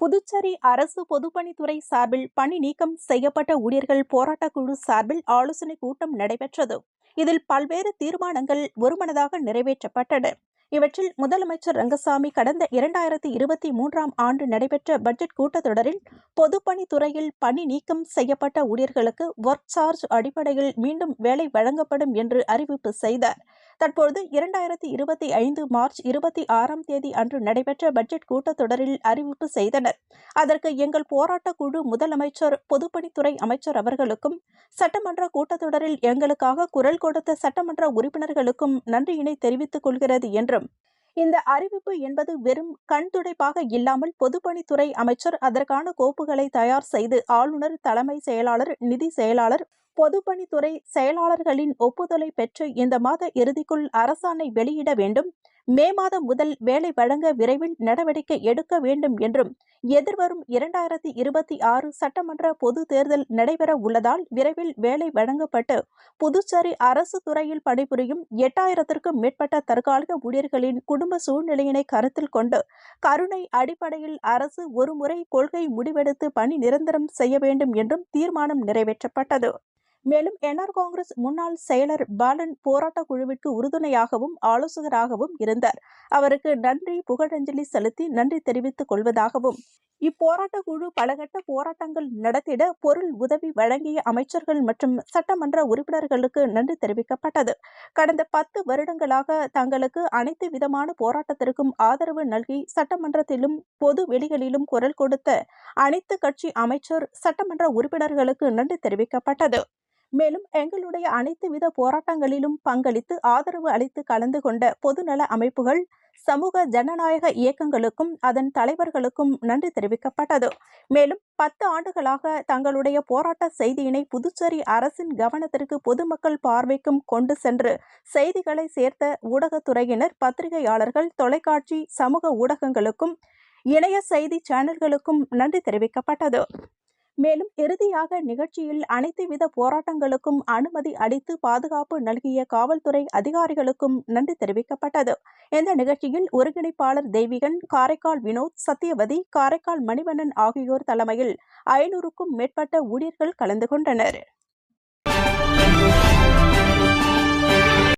புதுச்சேரி அரசு பொதுப்பணித்துறை சார்பில் பணி நீக்கம் செய்யப்பட்ட ஊழியர்கள் போராட்டக் குழு சார்பில் ஆலோசனை கூட்டம் நடைபெற்றது. இதில் பல்வேறு தீர்மானங்கள் ஒருமனதாக நிறைவேற்றப்பட்டன. இவற்றில் முதலமைச்சர் ரங்கசாமி கடந்த இரண்டாயிரத்தி இருபத்தி மூன்றாம் ஆண்டு நடைபெற்ற பட்ஜெட் கூட்டத்தொடரில் பொதுப்பணித்துறையில் பணி நீக்கம் செய்யப்பட்ட ஊழியர்களுக்கு ஒர்க் சார்ஜ் அடிப்படையில் மீண்டும் வேலை வழங்கப்படும் என்று அறிவிப்பு செய்தார். தற்போது இரண்டாயிரத்தி இருபத்தி ஐந்து மார்ச் இருபத்தி ஆறாம் தேதி அன்று நடைபெற்ற பட்ஜெட் கூட்டத்தொடரில் அறிவிப்பு செய்தனர். அதற்கு எங்கள் போராட்டக் குழு முதலமைச்சர் பொதுப்பணித்துறை அமைச்சர் அவர்களுக்கும் சட்டமன்ற கூட்டத்தொடரில் எங்களுக்காக குரல் கொடுத்த சட்டமன்ற உறுப்பினர்களுக்கும் நன்றியினை தெரிவித்துக் கொள்கிறது என்றும் இந்த அறிவிப்பு என்பது வெறும் கண் துடைப்பாக இல்லாமல் பொதுப்பணித்துறை அமைச்சர் அதற்கான கோப்புகளை தயார் செய்து ஆளுநர் தலைமை செயலாளர் நிதி செயலாளர் பொதுப்பணித்துறை செயலாளர்களின் ஒப்புதலை பெற்று இந்த மாத இறுதிக்குள் அரசாணை வெளியிட வேண்டும். மே மாதம் முதல் வேலை வழங்க விரைவில் நடவடிக்கை எடுக்க வேண்டும் என்றும் எதிர்வரும் இரண்டாயிரத்தி இருபத்தி ஆறு சட்டமன்ற பொது தேர்தல் நடைபெற உள்ளதால் விரைவில் வேலை வழங்கப்பட்டு புதுச்சேரி அரசு துறையில் பணிபுரியும் எட்டாயிரத்திற்கும் மேற்பட்ட தற்காலிக ஊழியர்களின் குடும்ப சூழ்நிலையினை கருத்தில் கொண்டு கருணை அடிப்படையில் அரசு ஒருமுறை கொள்கை முடிவெடுத்து பணி நிரந்தரம் செய்ய வேண்டும் என்றும் தீர்மானம் நிறைவேற்றப்பட்டது. மேலும் என்ஆர் காங்கிரஸ் முன்னாள் செயலர் பாலன் போராட்ட குழுவிற்கு உறுதுணையாகவும் ஆலோசகராகவும் இருந்தார். அவருக்கு நன்றி புகழஞ்சலி செலுத்தி நன்றி தெரிவித்துக் கொள்வதாகவும் இப்போராட்ட குழு பலகட்ட போராட்டங்கள் நடத்திட பொருள் உதவி வழங்கிய அமைச்சர்கள் மற்றும் சட்டமன்ற உறுப்பினர்களுக்கு நன்றி தெரிவிக்கப்பட்டது. கடந்த பத்து வருடங்களாக தங்களுக்கு அனைத்து விதமான போராட்டத்திற்கும் ஆதரவு நல்கி சட்டமன்றத்திலும் பொது வெளிகளிலும் குரல் கொடுத்த அனைத்து கட்சி அமைச்சர் சட்டமன்ற உறுப்பினர்களுக்கு நன்றி தெரிவிக்கப்பட்டது. மேலும் எங்களுடைய அனைத்து வித போராட்டங்களிலும் பங்களித்து ஆதரவு அளித்து கலந்து கொண்ட பொதுநல அமைப்புகள் சமூக ஜனநாயக இயக்கங்களுக்கும் அதன் தலைவர்களுக்கும் நன்றி தெரிவிக்கப்பட்டது. மேலும் பத்து ஆண்டுகளாக தங்களுடைய போராட்ட செய்தியினை புதுச்சேரி அரசின் கவனத்திற்கு பொதுமக்கள் பார்வைக்கும் கொண்டு சென்று செய்திகளை சேர்த்த ஊடகத்துறையினர் பத்திரிகையாளர்கள் தொலைக்காட்சி சமூக ஊடகங்களுக்கும் இணைய செய்தி சேனல்களுக்கும் நன்றி தெரிவிக்கப்பட்டது. மேலும் இறுதியாக நிகழ்ச்சியில் அனைத்து வித போராட்டங்களுக்கும் அனுமதி அளித்து பாதுகாப்பு நல்கிய காவல்துறை அதிகாரிகளுக்கும் நன்றி தெரிவிக்கப்பட்டது. இந்த நிகழ்ச்சியில் ஒருங்கிணைப்பாளர் தெய்வீகன் காரைக்கால் வினோத் சத்தியவதி காரைக்கால் மணிவண்ணன் ஆகியோர் தலைமையில் ஐநூறுக்கும் மேற்பட்ட ஊழியர்கள் கலந்து கொண்டனர்.